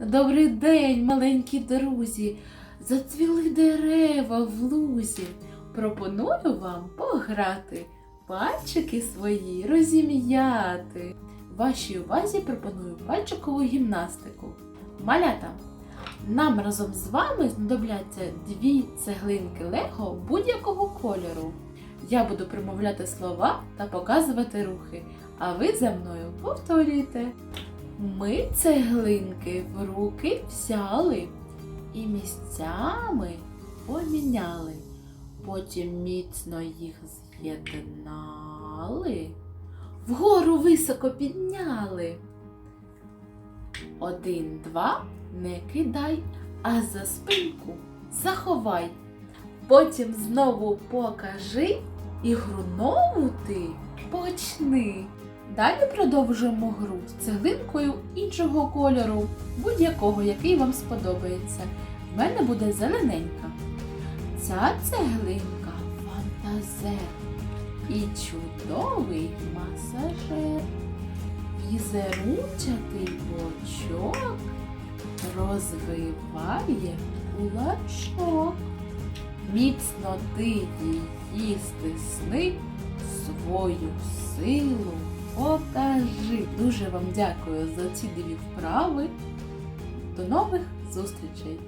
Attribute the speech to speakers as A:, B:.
A: Добрий день, маленькі друзі. Зацвіли дерева в лузі. Пропоную вам пограти, пальчики свої розім'яти. Вашій увазі пропоную пальчикову гімнастику. Малята, нам разом з вами знадобляться дві цеглинки Лего будь-якого кольору. Я буду промовляти слова та показувати рухи, а ви за мною повторюйте. Ми цеглинки в руки взяли і місцями поміняли. Потім міцно їх з'єднали, вгору високо підняли. Один, два, не кидай, а за спинку заховай. Потім знову покажи і гру нову ти почни. Далі продовжуємо гру з цеглинкою іншого кольору, будь-якого, який вам сподобається. В мене буде зелененька. Ця цеглинка фантазер і чудовий масажер. Візерунчатий бочок розвиває кулачок. Міцно ти її стисни свою силу покажи. Дуже вам дякую за ці дві вправи. До нових зустрічей!